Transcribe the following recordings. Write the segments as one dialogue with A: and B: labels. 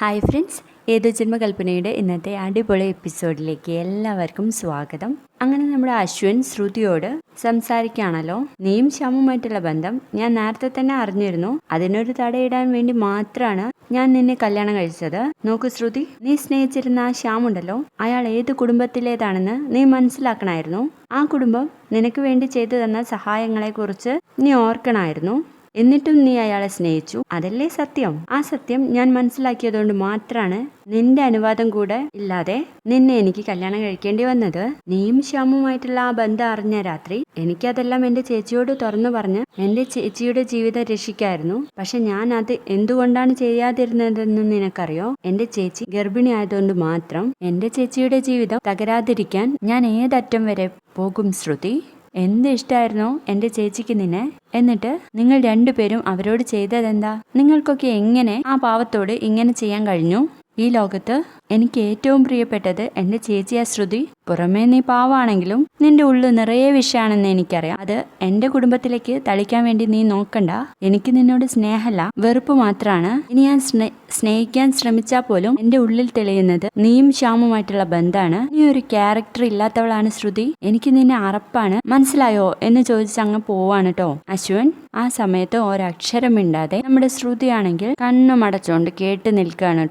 A: Hi friends ഏതോ ജന്മകൽപ്പനയുടെ ഇന്നത്തെ അടിപൊളി എപ്പിസോഡിലേക്ക് എല്ലാവർക്കും സ്വാഗതം. അങ്ങനെ നമ്മുടെ അശ്വിൻ ശ്രുതിയോട് സംസാരിക്കുകയാണല്ലോ. നീയും ശ്യാമുമായിട്ടുള്ള ബന്ധം ഞാൻ നേരത്തെ തന്നെ അറിഞ്ഞിരുന്നു. അതിനൊരു തടയിടാൻ വേണ്ടി മാത്രമാണ് ഞാൻ നിന്നെ കല്യാണം കഴിച്ചത്. നോക്ക് ശ്രുതി നീ സ്നേഹിച്ചിരുന്ന ആ ശ്യാമുണ്ടല്ലോ. അയാൾ ഏത് കുടുംബത്തിലേതാണെന്ന് നീ മനസ്സിലാക്കണമായിരുന്നു. ആ കുടുംബം നിനക്ക് വേണ്ടി ചെയ്തു തന്ന സഹായങ്ങളെക്കുറിച്ച് നീ ഓർക്കണമായിരുന്നു. എന്നിട്ടും നീ അയാളെ സ്നേഹിച്ചു? അതല്ലേ സത്യം. ആ സത്യം ഞാൻ മനസ്സിലാക്കിയതുകൊണ്ട് മാത്രമാണ് നിന്റെ അനുവാദം കൂടെ ഇല്ലാതെ നിന്നെ എനിക്ക് കല്യാണം കഴിക്കേണ്ടി വന്നത്. നീയും ശ്യാമുമായിട്ടുള്ള ആ ബന്ധം അറിഞ്ഞ രാത്രി എനിക്കതെല്ലാം എന്റെ ചേച്ചിയോട് തുറന്നു പറഞ്ഞ് എന്റെ ചേച്ചിയുടെ ജീവിതം രക്ഷിക്കായിരുന്നു. പക്ഷെ ഞാൻ അത് എന്തുകൊണ്ടാണ് ചെയ്യാതിരുന്നതെന്ന് നിനക്കറിയോ? എന്റെ ചേച്ചി ഗർഭിണി ആയതുകൊണ്ട് മാത്രം എന്റെ ചേച്ചിയുടെ ജീവിതം തകരാതിരിക്കാൻ ഞാൻ ഏതറ്റം വരെ പോകും ശ്രുതി? എന്ത് ഇഷ്ടമായിരുന്നോ എന്റെ ചേച്ചിക്ക് നിന്നെ? എന്നിട്ട് നിങ്ങൾ രണ്ടുപേരും അവരോട് ചെയ്തതെന്താ? നിങ്ങൾക്കൊക്കെ എങ്ങനെ ആ പാവത്തോട് ഇങ്ങനെ ചെയ്യാൻ കഴിഞ്ഞു? ഈ ലോകത്ത് എനിക്ക് ഏറ്റവും പ്രിയപ്പെട്ടത് എന്റെ ചേച്ചിയാ ശ്രുതി പുറമേ നീ പാവാണെങ്കിലും നിന്റെ ഉള്ളു നിറയെ വിഷയാണെന്ന് എനിക്കറിയാം. അത് എന്റെ കുടുംബത്തിലേക്ക് തളിക്കാൻ വേണ്ടി നീ നോക്കണ്ട. എനിക്ക് നിന്നോട് സ്നേഹമല്ല വെറുപ്പ് മാത്രമാണ്. ഇനി ഞാൻ സ്നേഹിക്കാൻ ശ്രമിച്ചാൽ പോലും എന്റെ ഉള്ളിൽ തെളിയുന്നത് നീയും ശ്യാമുമായിട്ടുള്ള ബന്ധമാണ്. നീ ഒരു ക്യാരക്ടർ ഇല്ലാത്തവളാണ് ശ്രുതി. എനിക്ക് നിന്നെ അറപ്പാണ്. മനസ്സിലായോ? എന്ന് ചോദിച്ച് അങ്ങ് പോവാണ് കേട്ടോ അശ്വൻ ആ സമയത്ത് ഒരക്ഷരം മിണ്ടാതെ നമ്മുടെ ശ്രുതിയാണെങ്കിൽ കണ്ണുമടച്ചോണ്ട് കേട്ട് നിൽക്കുകയാണ്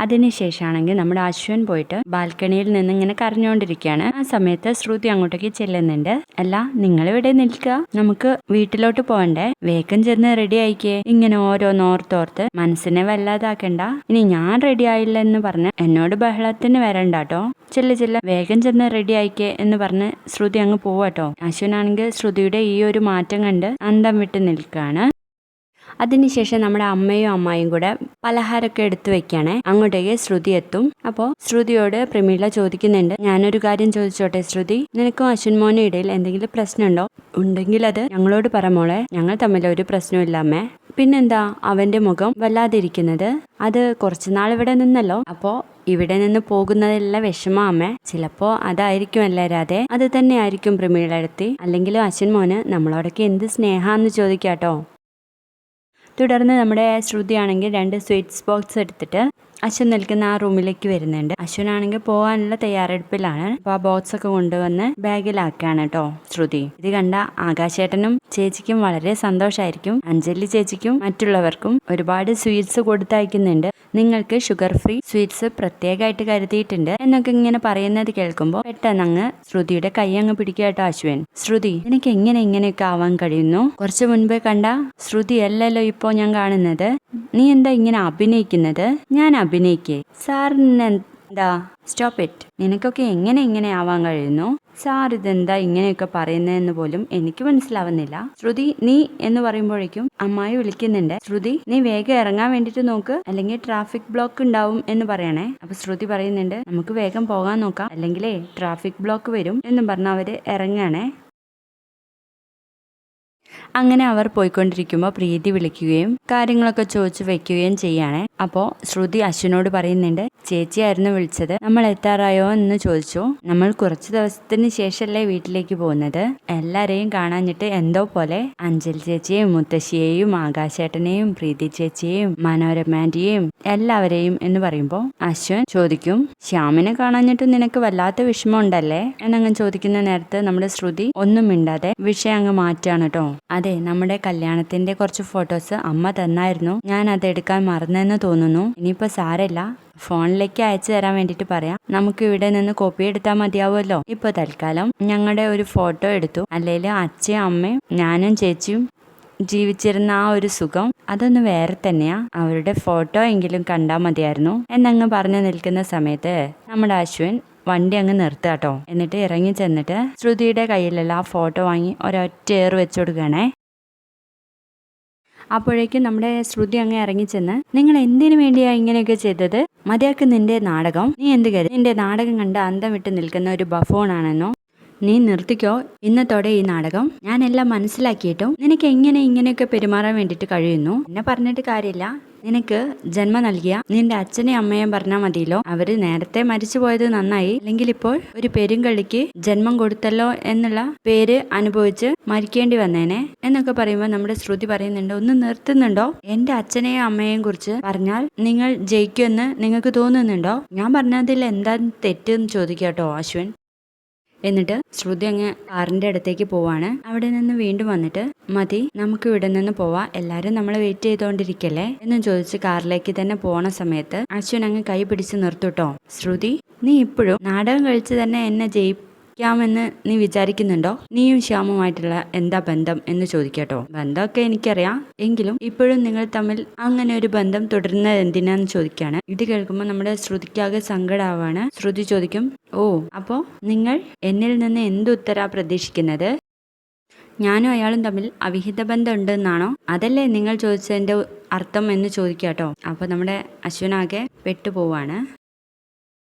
A: അതിനുശേഷമാണെങ്കിൽ നമ്മുടെ അശ്വൻ പോയിട്ട് ബാൽക്കണിയിൽ നിന്ന് ഇങ്ങനെ കരഞ്ഞുകൊണ്ടിരിക്കുകയാണ്. ആ സമയത്ത് ശ്രുതി അങ്ങോട്ടേക്ക് ചെല്ലുന്നുണ്ട്. അല്ല നിങ്ങൾ ഇവിടെ നിൽക്കുക. നമുക്ക് വീട്ടിലോട്ട് പോകണ്ടേ. വേഗം ചെന്ന് റെഡി ആയിക്കേ. ഇങ്ങനെ ഓരോന്നോർത്തോർത്ത് മനസ്സിനെ വല്ലാതാക്കണ്ട. ഇനി ഞാൻ റെഡി ആയില്ല എന്ന് പറഞ്ഞ് എന്നോട് ബഹളത്തിന് വരണ്ട കേട്ടോ ചെല്ല ചെല്ല. വേഗം ചെന്ന് റെഡി ആയിക്കേ എന്ന് പറഞ്ഞ് ശ്രുതി അങ്ങ് പോവാട്ടോ അശ്വനാണെങ്കിൽ ശ്രുതിയുടെ ഈ ഒരു മാറ്റം കണ്ട് അന്തം വിട്ട് നിൽക്കുകയാണ്. അതിനുശേഷം നമ്മുടെ അമ്മയും അമ്മായും കൂടെ പലഹാരമൊക്കെ എടുത്തു വെക്കുകയാണേ. അങ്ങോട്ടേക്ക് ശ്രുതി എത്തും. അപ്പോൾ ശ്രുതിയോട് പ്രമീള ചോദിക്കുന്നുണ്ട്. ഞാനൊരു കാര്യം ചോദിച്ചോട്ടെ ശ്രുതി? നിനക്കും അശ്വിൻമോനും ഇടയിൽ എന്തെങ്കിലും പ്രശ്നമുണ്ടോ? ഉണ്ടെങ്കിൽ അത് ഞങ്ങളോട് പറമോളെ ഞങ്ങൾ തമ്മിൽ ഒരു അമ്മേ. പിന്നെന്താ? അവന്റെ മുഖം വല്ലാതിരിക്കുന്നത്? അത് കുറച്ചുനാൾ ഇവിടെ നിന്നല്ലോ? അപ്പോൾ ഇവിടെ നിന്ന് പോകുന്നതെല്ലാം വിഷമാമേ ചിലപ്പോൾ ചിലപ്പോ അതായിരിക്കും അല്ലാതെ. അത് തന്നെ ആയിരിക്കും പ്രമീളടുത്തി അല്ലെങ്കിലും അച്ഛൻ മോന് നമ്മളോടൊക്കെ എന്ത് സ്നേഹാന്ന് ചോദിക്കാട്ടോ. തുടർന്ന് നമ്മുടെ ശ്രുതിയാണെങ്കിൽ രണ്ട് സ്വീറ്റ്സ് ബോക്സ് എടുത്തിട്ട് അശ്വൻ നിൽക്കുന്ന ആ റൂമിലേക്ക് വരുന്നുണ്ട്. അശ്വനാണെങ്കിൽ പോകാനുള്ള തയ്യാറെടുപ്പിലാണ്. അപ്പോൾ ആ ബോക്സ് ഒക്കെ കൊണ്ടുവന്ന് ബാഗിലാക്കുകയാണ് കേട്ടോ ശ്രുതി. ഇത് കണ്ട ആകാശേട്ടനും ചേച്ചിക്കും വളരെ സന്തോഷമായിരിക്കും അഞ്ജലി ചേച്ചിക്കും മറ്റുള്ളവർക്കും ഒരുപാട് സ്വീറ്റ്സ് കൊടുത്തയക്കുന്നുണ്ട് നിങ്ങൾക്ക് ഷുഗർ ഫ്രീ സ്വീറ്റ്സ് പ്രത്യേകമായിട്ട് കരുതിയിട്ടുണ്ട് എന്നൊക്കെ ഇങ്ങനെ പറയുന്നത് കേൾക്കുമ്പോൾ പെട്ടെന്ന് അങ്ങ് ശ്രുതിയുടെ കൈ അങ്ങ് പിടിക്കുക കേട്ടോ അശ്വിൻ. ശ്രുതി എനിക്ക് എങ്ങനെ ഇങ്ങനെയൊക്കെ ആവാൻ കഴിയുന്നു? കുറച്ച് മുൻപേ കണ്ട ശ്രുതി അല്ലല്ലോ ഇപ്പോ ഞാൻ കാണുന്നത്. നീ എന്താ ഇങ്ങനെ അഭിനയിക്കുന്നത്? ഞാൻ അഭിനയിക്കേ? സാറിന് എന്താ സ്റ്റോപ്പ് ഇറ്റ് നിനക്കൊക്കെ എങ്ങനെ ഇങ്ങനെ ആവാൻ കഴിയുന്നു? സാർ ഇതെന്താ ഇങ്ങനെയൊക്കെ പറയുന്നതെന്ന് പോലും എനിക്ക് മനസ്സിലാവുന്നില്ല. ശ്രുതി നീ എന്ന് പറയുമ്പോഴേക്കും അമ്മായി വിളിക്കുന്നുണ്ട്. ശ്രുതി നീ വേഗം ഇറങ്ങാൻ വേണ്ടിട്ട് നോക്ക്. അല്ലെങ്കിൽ ട്രാഫിക് ബ്ലോക്ക് ഉണ്ടാവും എന്ന് പറയണേ. അപ്പൊ ശ്രുതി പറയുന്നുണ്ട് നമുക്ക് വേഗം പോകാൻ നോക്കാം. അല്ലെങ്കിലേ ട്രാഫിക് ബ്ലോക്ക് വരും എന്നും പറഞ്ഞ അവർ ഇറങ്ങാണേ. അങ്ങനെ അവർ പോയിക്കൊണ്ടിരിക്കുമ്പോൾ പ്രീതി വിളിക്കുകയും കാര്യങ്ങളൊക്കെ ചോദിച്ചു വെക്കുകയും ചെയ്യാണ്. അപ്പോൾ ശ്രുതി അശ്വിനോട് പറയുന്നുണ്ട് ചേച്ചിയായിരുന്നു വിളിച്ചത്. നമ്മൾ എത്താറായോ എന്ന് ചോദിച്ചു. നമ്മൾ കുറച്ച് ദിവസത്തിന് ശേഷമല്ലേ വീട്ടിലേക്ക് പോകുന്നത്. എല്ലാവരെയും കാണാഞ്ഞിട്ട് എന്തോ പോലെ അഞ്ജലി ചേച്ചിയെയും മുത്തശ്ശിയെയും ആകാശേട്ടനെയും പ്രീതി ചേച്ചിയെയും മനോരമാന്റിയെയും എല്ലാവരെയും എന്ന് പറയുമ്പോൾ അശ്വൻ ചോദിക്കും ശ്യാമിനെ കാണാഞ്ഞിട്ട് നിനക്ക് വല്ലാത്ത വിഷമമുണ്ടല്ലേ? എന്നങ്ങ് ചോദിക്കുന്ന നേരത്ത് നമ്മുടെ ശ്രുതി ഒന്നും മിണ്ടാതെ വിഷയം അങ്ങ് മാറ്റാണ് കേട്ടോ അതെ നമ്മുടെ കല്യാണത്തിന്റെ കുറച്ച് ഫോട്ടോസ് അമ്മ തന്നായിരുന്നു. ഞാൻ അത് എടുക്കാൻ മറന്നെന്ന് തോന്നുന്നു. ഇനിയിപ്പോ സാരല്ല. ഫോണിലേക്ക് അയച്ചു തരാൻ വേണ്ടിട്ട് പറയാം. നമുക്ക് ഇവിടെ നിന്ന് കോപ്പി എടുത്താൽ മതിയാവുമല്ലോ. ഇപ്പൊ തൽക്കാലം ഞങ്ങളുടെ ഒരു ഫോട്ടോ എടുത്തു. അല്ലെങ്കിൽ അച്ഛയും അമ്മയും ഞാനും ചേച്ചിയും ജീവിച്ചിരുന്ന ആ ഒരു സുഖം അതൊന്ന് വേറെ തന്നെയാ. അവരുടെ ഫോട്ടോ എങ്കിലും കണ്ടാൽ മതിയായിരുന്നു. എന്നങ്ങ് പറഞ്ഞു നിൽക്കുന്ന സമയത്ത് നമ്മുടെ അശ്വിൻ വണ്ടി അങ്ങ് നിർത്തുക കേട്ടോ. എന്നിട്ട് ഇറങ്ങി ചെന്നിട്ട് ശ്രുതിയുടെ കയ്യിലുള്ള ആ ഫോട്ടോ വാങ്ങി ഒരൊറ്റ ഏർ വെച്ചു കൊടുക്കണേ അപ്പോഴേക്കും നമ്മുടെ ശ്രുതി അങ്ങ് ഇറങ്ങിച്ചെന്ന് നിങ്ങൾ എന്തിനു വേണ്ടിയാ ഇങ്ങനെയൊക്കെ ചെയ്തത്? മതിയാക്ക് നിന്റെ നാടകം. നീ എന്ത് കരുതി? നിന്റെ നാടകം കണ്ട് അന്തം വിട്ട് നിൽക്കുന്ന ഒരു ബഫോണാണെന്നോ? നീ നിർത്തിക്കോ. ഇന്നത്തോടെ ഈ നാടകം ഞാനെല്ലാം മനസ്സിലാക്കിയിട്ടും നിനക്ക് എങ്ങനെ ഇങ്ങനെയൊക്കെ പെരുമാറാൻ വേണ്ടിയിട്ട് കഴിയുന്നു? എന്നെ പറഞ്ഞിട്ട് കാര്യമില്ല. നിനക്ക് ജന്മം നൽകിയ നിന്റെ അച്ഛനെയും അമ്മയും പറഞ്ഞാൽ മതിയല്ലോ. അവർ നേരത്തെ മരിച്ചു പോയത് നന്നായി. അല്ലെങ്കിൽ ഇപ്പോൾ ഒരു പെരുങ്കളിക്ക് ജന്മം കൊടുത്തല്ലോ എന്നുള്ള പേര് അനുഭവിച്ച് മരിക്കേണ്ടി വന്നേനെ. എന്നൊക്കെ പറയുമ്പോൾ നമ്മുടെ ശ്രുതി പറയുന്നുണ്ട് ഒന്ന് നിർത്തുന്നുണ്ടോ? എന്റെ അച്ഛനെയും അമ്മയെയും കുറിച്ച് പറഞ്ഞാൽ നിങ്ങൾ ജയിക്കുമെന്ന് നിങ്ങൾക്ക് തോന്നുന്നുണ്ടോ? ഞാൻ പറഞ്ഞതിൽ എന്താ തെറ്റെന്ന് ചോദിക്കാട്ടോ അശ്വിൻ. എന്നിട്ട് ശ്രുതി അങ്ങ് കാറിന്റെ അടുത്തേക്ക് പോവാണ്. അവിടെ നിന്ന് വീണ്ടും വന്നിട്ട് മതി നമുക്ക് ഇവിടെ നിന്ന് പോവാ. എല്ലാരും നമ്മളെ വെയിറ്റ് ചെയ്തോണ്ടിരിക്കല്ലേ? എന്ന് ചോദിച്ച് കാറിലേക്ക് തന്നെ പോണ സമയത്ത് അശ്വിൻ അങ്ങ് കൈ പിടിച്ച് നിർത്തുട്ടോ. ശ്രുതി നീ ഇപ്പോഴും നാടകം കഴിച്ച് തന്നെ എന്നെ ജയിക്കാമെന്ന് നീ വിചാരിക്കുന്നുണ്ടോ? നീയും ശ്യാമുമായിട്ടുള്ള എന്താ ബന്ധം എന്ന് ചോദിക്കട്ടോ. ബന്ധമൊക്കെ എനിക്കറിയാം. എങ്കിലും ഇപ്പോഴും നിങ്ങൾ തമ്മിൽ അങ്ങനെ ഒരു ബന്ധം തുടരുന്നത് എന്തിനാന്ന് ചോദിക്കാണ്. ഇത് കേൾക്കുമ്പോൾ നമ്മുടെ ശ്രുതിക്കാകെ സങ്കടാവാണ്. ശ്രുതി ചോദിക്കും ഓ അപ്പോൾ നിങ്ങൾ എന്നിൽ നിന്ന് എന്ത് ഉത്തരാ പ്രതീക്ഷിക്കുന്നത്? ഞാനും അയാളും തമ്മിൽ അവിഹിത ബന്ധം ഉണ്ടെന്നാണോ അതല്ലേ നിങ്ങൾ ചോദിച്ചതിന്റെ അർത്ഥം എന്ന് ചോദിക്കാട്ടോ. അപ്പോൾ നമ്മുടെ അശ്വനാകെ പെട്ടുപോവാണ്.